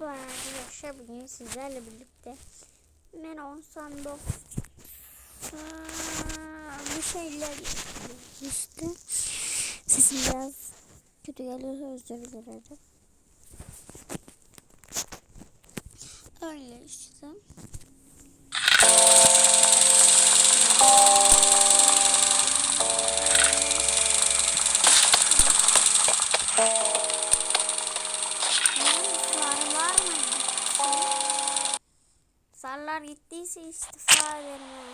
Merhaba arkadaşlar bugün sizlerle birlikte Meron Sandbox bir şeyler işte sesim biraz kötü geliyorsa özür dilerim. Öyle işte Gittiyse istifa ederim ha.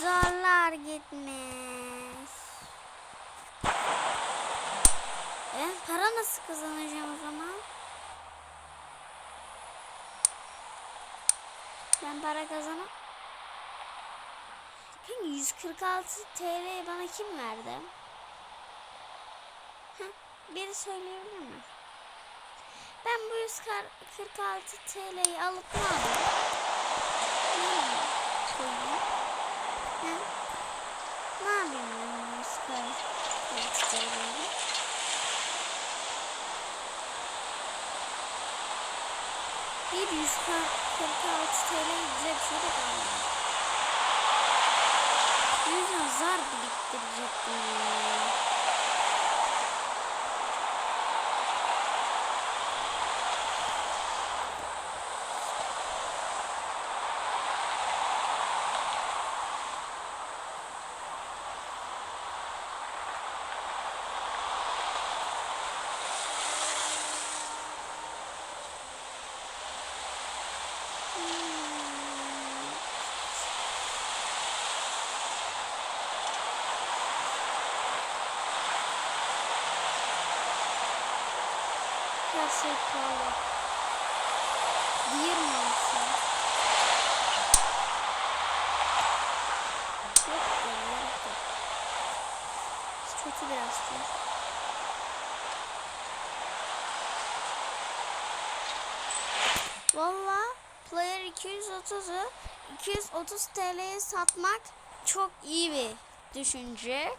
Zarlar gitmiş. E, para nasıl kazanacağım o zaman? Ben para kazanam. Kanka 146 TL bana kim verdi? Heh, biri söyleyebilir mi? Ben bu 146 TL'yi alıp ne yapayım? Ne yapayım ben bu 146 TL'yi? Bir 146 TL güzel bir şey de kalmadı. Yüzden zar biriktirecektim Her şey mi olsun? Yok ya yok. Kötü biraz diyor. Valla player 230'u 230 TL'ye satmak çok iyi bir düşünce.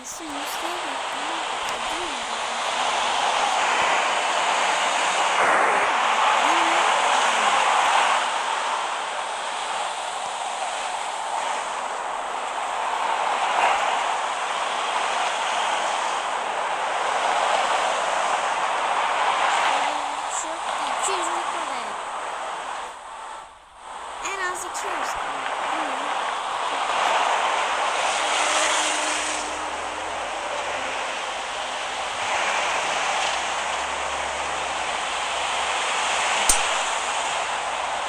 Nasıl müşteri Şu 200 lira. En az 200 lira.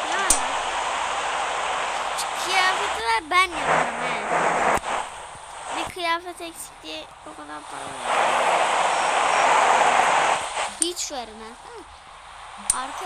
Ne ala? Şu kıyafetler ben yaparım he. Bir kıyafet eksik diye o kadar para veriyorum. Hiç vermez. Ha? Arka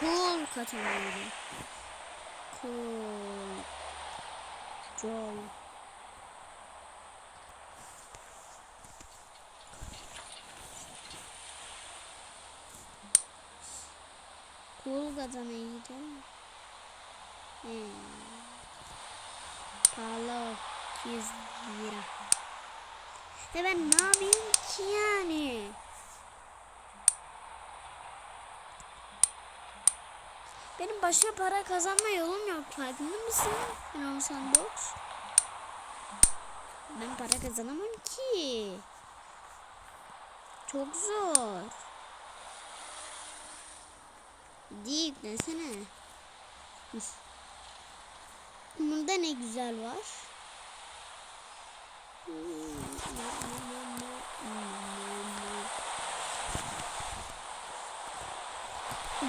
Cool kategoride. Cool. Cool. Cool kazanıydı. Hmm. Pahalı o. 200 lira. Ve ben ne yapayım ki yani? Benim başka para kazanma yolum yok. Farkında mısın? Ben Sandbox. Ben para kazanamam ki. Çok zor. Değil desene. Bunda ne güzel var.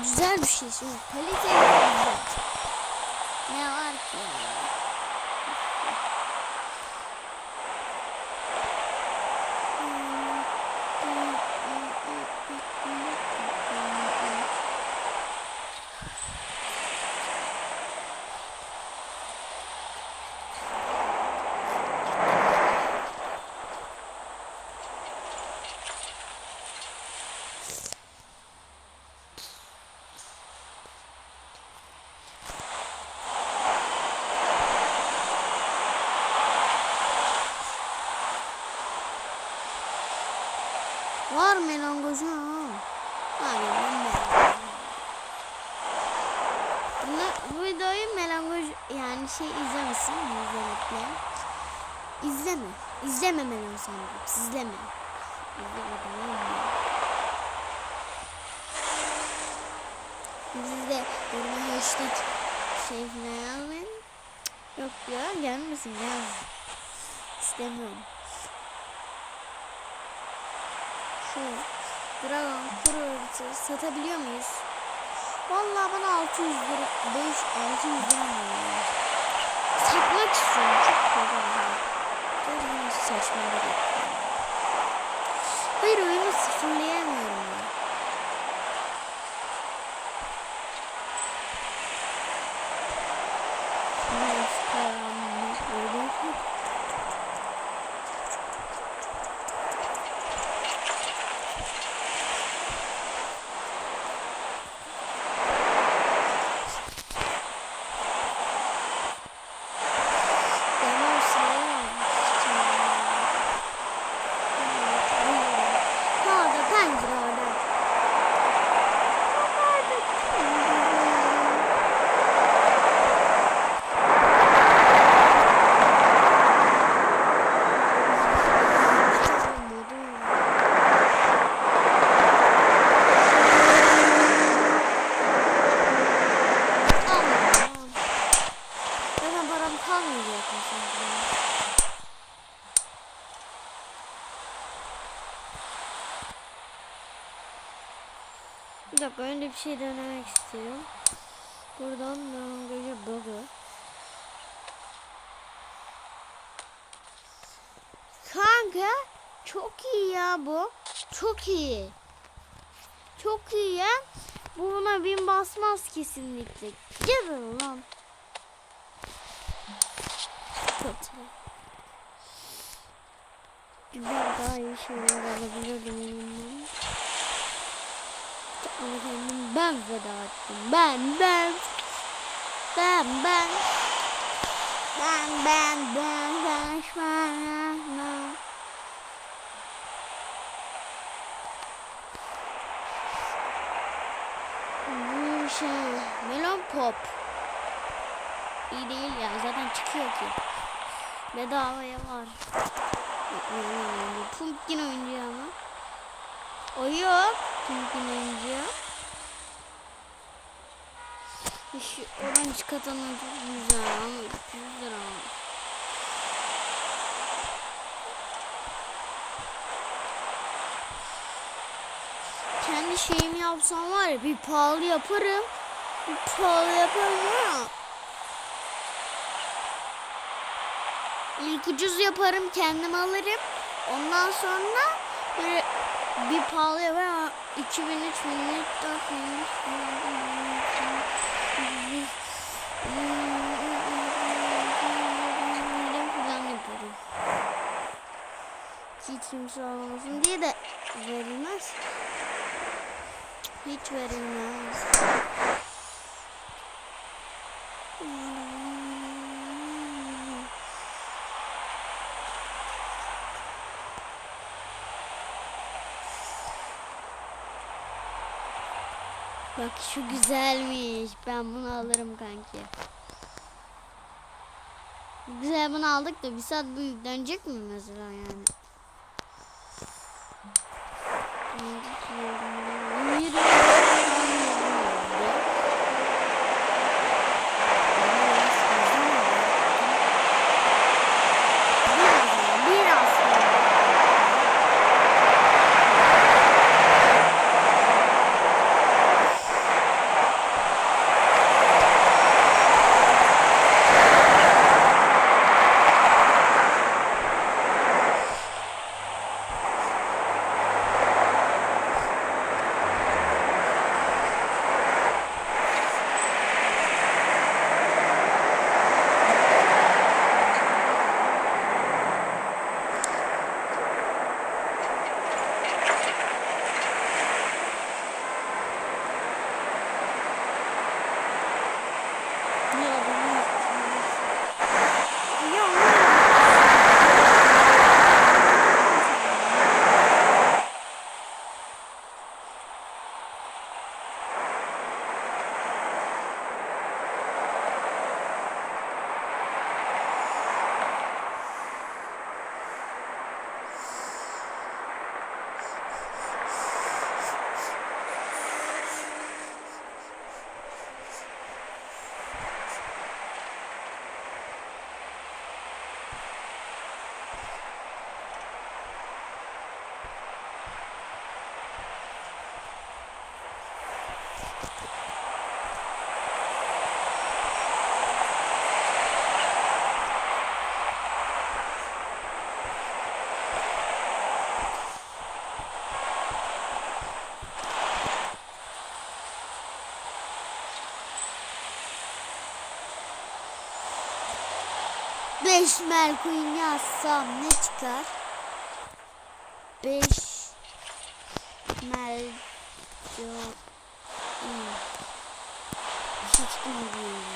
Güzel bir şey şimdi. Kalite güzel. Ne var ki? Var melangozu ha. Hayır ben melangoz. Bunu, bu videoyu melangoz yani şey izlemesin özellikle. İzleme. İzleme melangoz sandım. İzleme. İzleme? Siz de yoruma hashtag şey falan. Yok ya gelmesin ya. İstemiyorum. Şu Dragon Cruiser satabiliyor muyuz? Vallahi bana 600 lira 5 600 lira mı? Satmak istiyorum çok kolay. Çok saçma bir şey. Hayır oyunu sıfırlayamıyorum Bir dakika önce bir şey denemek istiyorum. Buradan böyle bug'ı. Kanka çok iyi ya bu. Çok iyi. Çok iyi ya. Buna bin basmaz kesinlikle. Gel lan. Güzel daha iyi şeyler alabilirdim Ama kendim ben feda ettim. Ben ben. Ben ben. Ben ben ben ben ben ben. Bu şey melon pop. İyi değil ya zaten çıkıyor ki. Bedavaya var. Pumpkin oyuncağı mı? O yok. Oyuncağı. Şu orange katana çok güzel ama 300 lira. Kendi şeyimi yapsam var ya bir pahalı yaparım. Bir pahalı yaparım ama İlk ucuz yaparım kendim alırım. Ondan sonra böyle bir pahalı yaparım. 2000, 3000, 4000, falan yaparım. Hiç kimse olmasın diye de verilmez. Hiç verilmez. Bak şu güzelmiş. Ben bunu alırım kanki. Güzel bunu aldık da bir saat bu yüklenecek mi mesela yani? 5 Merkun yazsam ne çıkar? 5 Merkun Bir şey çıkmadı ya.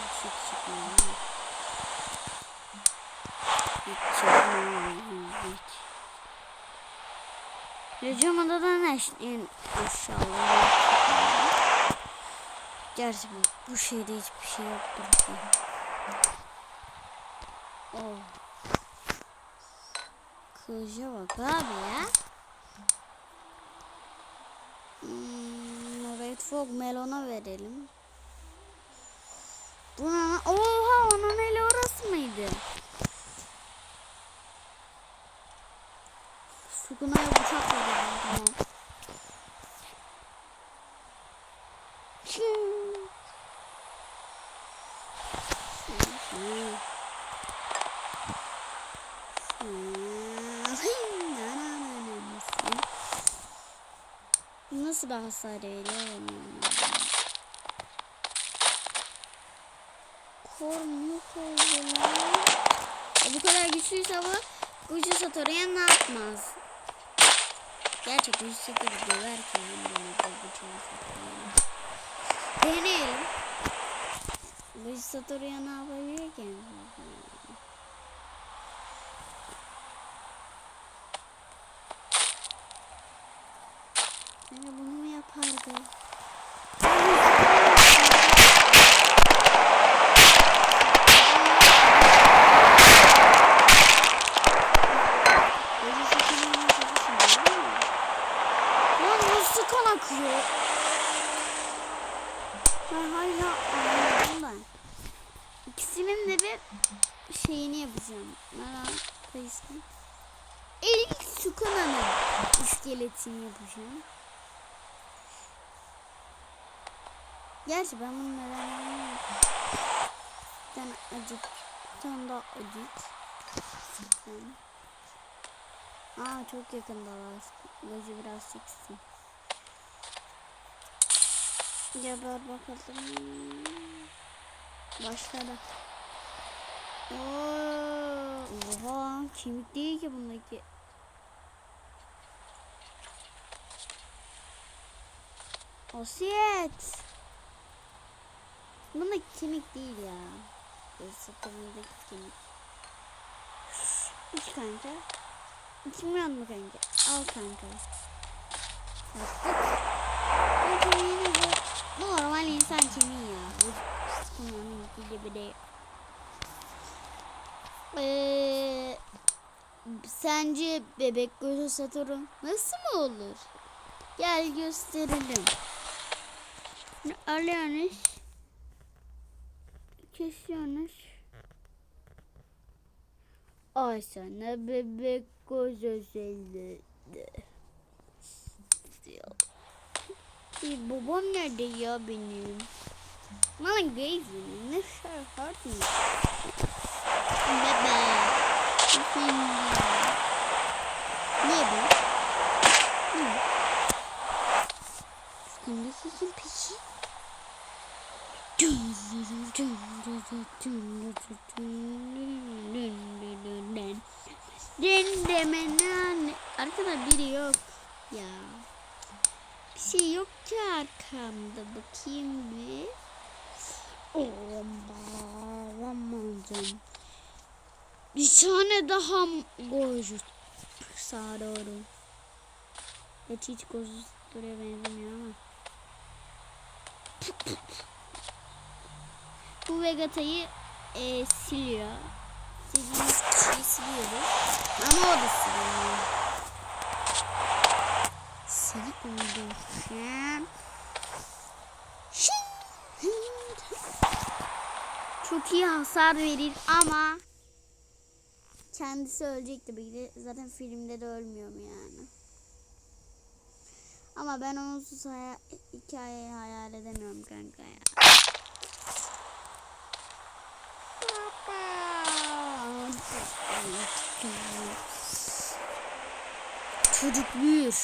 Bir şey çıkmadı. Hiç çıkmadı. Çocuğum odadan açtın aşağıya. Gerçi bu şeyde hiçbir şey yoktur. Oh. Kılıca bak abi ya. Hmm, Red Fog Melon'a verelim. Buna, oha onun eli orası mıydı? Sukuna'ya bıçak verelim tamam. Çiğ. Hmm. Bir hasar veriyor? Korn yok oldu. E bu kadar güçlüyse bu Gucu Satoru'ya ne yapmaz? Gerçi Gucu Satoru döverken bunu Gucu Satoru'ya. Deneyelim. Gucu Satoru'ya ne yapabilir ki? Yani Lan nasıl kan akıyor? Ben hala anlamadım da. İkisinin de bir şeyini yapacağım. Merak ismi. İlk Sukuna'nın iskeletini yapacağım. Gerçi ben bunu neden yapmıyorum. Bir tane acık. Bir tane daha acık. Aa çok yakındalar. Gözü biraz çıksın. Geber bakalım. Başladı. Oo, oha kemik değil ki bundaki. Osiyet. Bunda kemik değil ya. Sırtımızdaki kemik. İç kanka. İçmiyor mu kanka? Al kanka. Bu normal insan kemiği ya. Bu kullanım gibi de. Ee, sence bebek gözü Saturn nasıl mı olur? Gel gösterelim. Ne alıyorsunuz? Kesiyorsunuz. Ay sana bebek göz özelliği. Ee, babam nerede ya benim? Bana gezin. Ne şart mı? Bebe. Ne bu? Ne? Üstündeki kim peki? Dendemen Arkada biri yok ya. Bir şey yok ki arkamda. Bakayım bir. Olamadım. Bir tane daha koyucu sağa doğru. Hiç hiç duruyor benzemiyor ama. Bu Vegata'yı e, siliyor. Sildiğimiz kişiyi siliyoruz. Ama o da siliyor. Seni öldüreceğim. Çok iyi hasar verir ama kendisi ölecek tabii ki. Zaten filmde de ölmüyor mu yani? Ama ben onsuz haya hikayeyi hayal edemiyorum kanka ya. Çocuk büyür.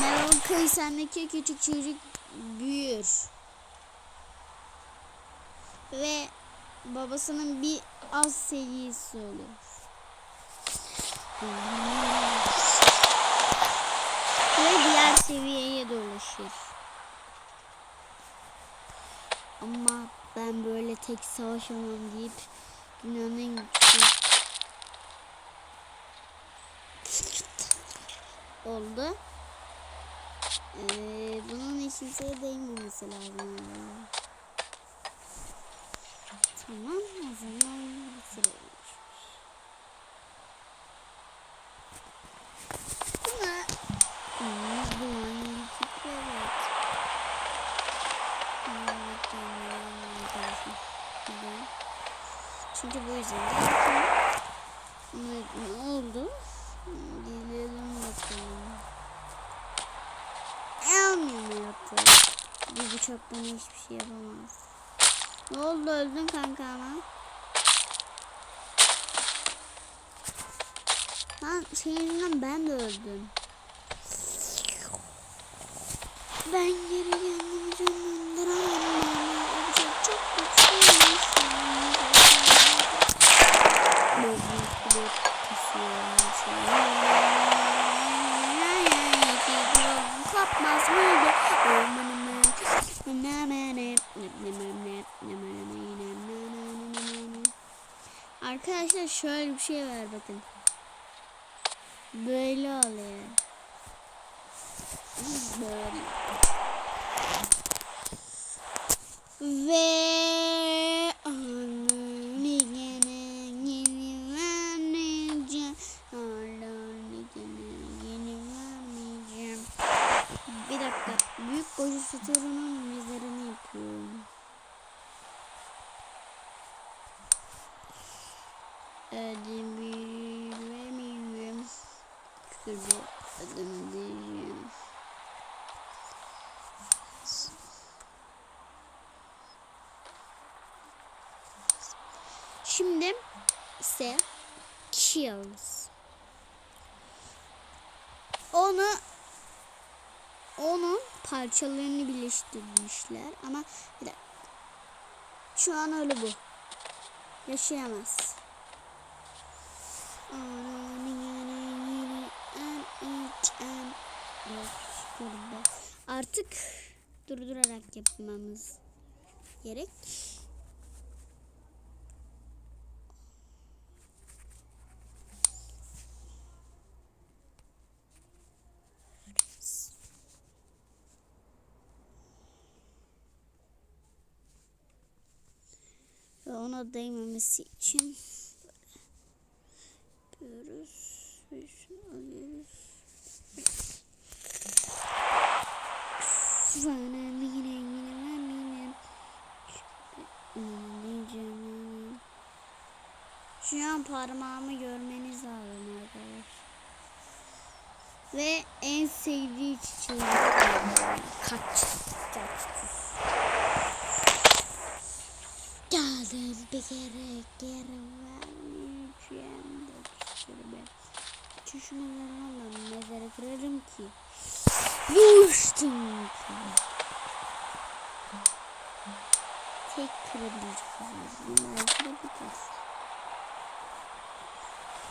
Meral Kaysen'deki küçük çocuk büyür. Ve babasının bir az seviyesi olur. Ve diğer seviyeye dolaşır. Ama ben böyle tek savaşamam deyip dünyanın oldu. Ee, bunun hiç kimseye değmemesi lazım. Tamam o zaman bitirelim. Hmm. Neden? Çünkü bu yüzden de ne, ne oldu? Gelelim bakalım. Elmiyor mu yaptı? Bıçak bana hiçbir şey yapamaz. Ne oldu öldün kanka ama? Lan yüzünden ben de öldüm. Ben geri kendimi canlandıramadım. O bıçak çok güçlüymüş. Bozuk Arkadaşlar şöyle bir şey var bakın. Böyle oluyor. Böyle. Ve Şurada adımı diyeceğim. Şimdi ise kills. Onu onun parçalarını birleştirmişler ama bir. Şu an öyle bu. Yaşayamaz. Artık durdurarak yapmamız gerek. Ve ona değmemesi için yapıyoruz. Alıyoruz. Şu an parmağımı görmeniz lazım arkadaşlar. Ve en sevdiği çiçeği kaç kaktüs. Geldim bir kere geri vermeyeceğim de mezara kırarım ki. Ki. Tek kırabiliriz.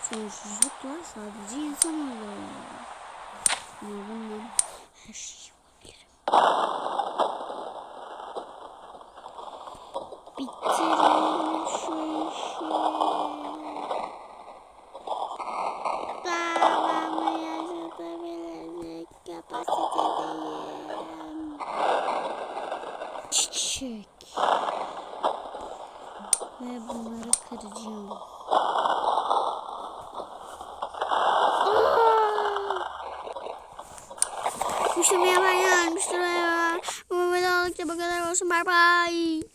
Sonsuzlukla sadece insan oluyor. Ama bundan her şeyi yapabilirim. Bitirelim Kuşlamaya ben gelmiştir. Bu videolukta bu kadar olsun. Bye bye.